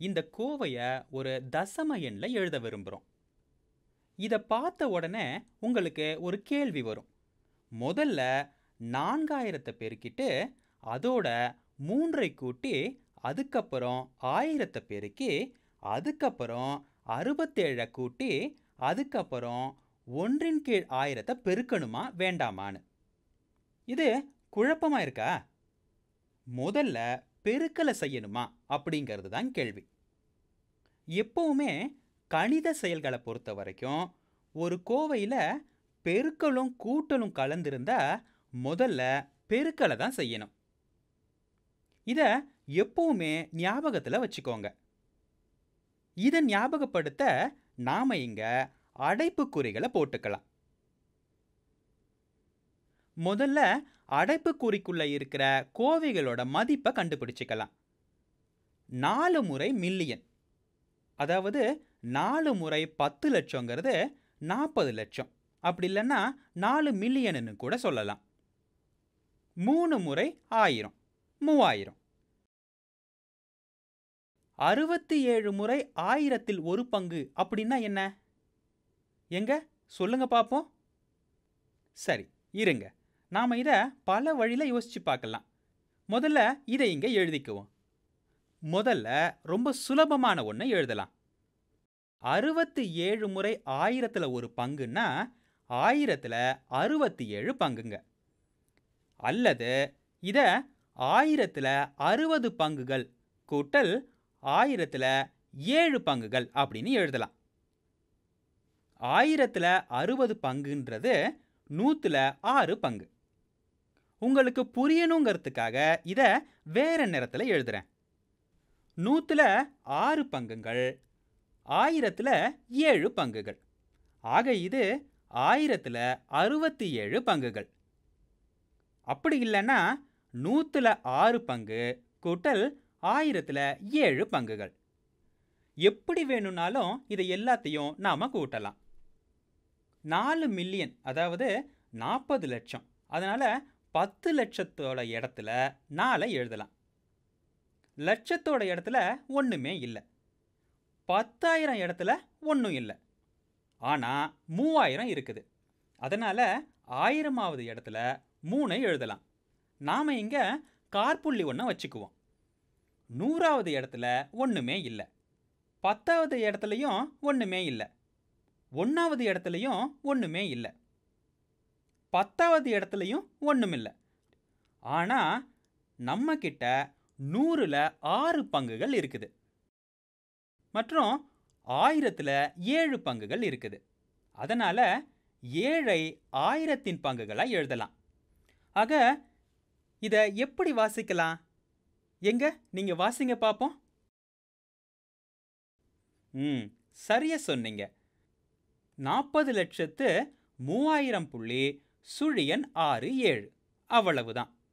இந்த கோவையை ஒரு தசம எண்ணில் எழுத விரும்புகிறோம் இதை பார்த்த உடனே உங்களுக்கு ஒரு கேள்வி வரும். முதல்ல நான்காயிரத்தை பெருக்கிட்டு அதோட மூன்றை கூட்டி அதுக்கப்புறம் ஆயிரத்தை பெருக்கி அதுக்கப்புறம் அறுபத்தேழை கூட்டி அதுக்கப்புறம் ஒன்றின் கீழ் ஆயிரத்தை பெருக்கணுமா வேண்டாமான்னு. இது குழப்பமா இருக்கா? முதல்ல பெருக்கலை செய்யணுமா அப்படிங்கிறது தான் கேள்வி. எப்பவுமே கணித செயல்களை பொறுத்த வரைக்கும் ஒரு கோவையில் பெருக்கலும் கூட்டலும் கலந்திருந்தா முதல்ல பெருக்கலை தான் செய்யணும். இதை எப்பவுமே ஞாபகத்தில் வச்சுக்கோங்க. இதை ஞாபகப்படுத்த நாம இங்க அடைப்புக்குறிகளை போட்டுக்கலாம். முதல்ல அடைப்புக்குறிக்குள்ளே இருக்கிற கோவைகளோட மதிப்பை கண்டுபிடிச்சிக்கலாம். நாலு முறை மில்லியன் அதாவது நாலு முறை பத்து லட்சங்கிறது நாற்பது லட்சம். அப்படி இல்லைன்னா நாலு மில்லியனுன்னு கூட சொல்லலாம். மூணு முறை ஆயிரம் மூவாயிரம். அறுபத்தி ஏழு முறை ஆயிரத்தில் ஒரு பங்கு அப்படின்னா என்ன? எங்க? சொல்லுங்க பார்ப்போம் சரி இருங்க. நாம் இதை பல வழியில் யோசிச்சு பார்க்கலாம். முதல்ல இதை இங்கே எழுதிக்குவோம். முதல்ல ரொம்ப சுலபமான ஒன்றை எழுதலாம். அறுபத்தி ஏழு முறை ஆயிரத்தில் ஒரு பங்குன்னா ஆயிரத்தில் அறுபத்தி ஏழு பங்குங்க. அல்லது இதை ஆயிரத்தில் அறுபது பங்குகள் கூட்டல் ஆயிரத்தில் ஏழு பங்குகள் அப்படின்னு எழுதலாம். ஆயிரத்தில் அறுபது பங்குன்றது நூற்றில் ஆறு பங்கு. உங்களுக்கு புரியணுங்கிறதுக்காக இதை வேற நிறத்தில் எழுதுறேன். நூற்றில் ஆறு பங்குகள் ஆயிரத்தில் ஏழு பங்குகள். ஆக இது ஆயிரத்தில் அறுபத்தி ஏழு பங்குகள். அப்படி இல்லைன்னா நூற்றில் ஆறு பங்கு கூட்டல் ஆயிரத்தில் ஏழு பங்குகள். எப்படி வேணும்னாலும் இதை எல்லாத்தையும் நாம் கூட்டலாம். நாலு மில்லியன் அதாவது நாற்பது லட்சம். அதனால் பத்து லட்சத்தோட இடத்துல நாலை எழுதலாம். லட்சத்தோட இடத்துல ஒன்றுமே இல்லை. பத்தாயிரம் இடத்துல ஒன்றும் இல்லை. ஆனால் மூவாயிரம் இருக்குது. அதனால் ஆயிரமாவது இடத்துல மூணை எழுதலாம். நாம் இங்கே கார்புள்ளி ஒன்றை வச்சுக்குவோம். நூறாவது இடத்துல ஒன்றுமே இல்லை. பத்தாவது இடத்துலையும் ஒன்றுமே இல்லை. ஒன்றாவது இடத்துலையும் ஒன்றுமே இல்லை. பத்தாவது இடத்துலையும் ஒன்றுமில்லை ஆனால் நம்மக்கிட்ட நூறில் ஆறு பங்குகள் இருக்குது. மற்றும் ஆயிரத்தில் ஏழு பங்குகள் இருக்குது. அதனால் ஏழை ஆயிரத்தின் பங்குகளாக எழுதலாம். ஆக இதை எப்படி வாசிக்கலாம்? எங்க? நீங்கள் வாசிங்க பார்ப்போம் ம் சரியா சொன்னீங்க. நாற்பது லட்சத்து மூவாயிரம் புள்ளி சுழியன் ஆறு ஏழு. அவ்வளவுதான்.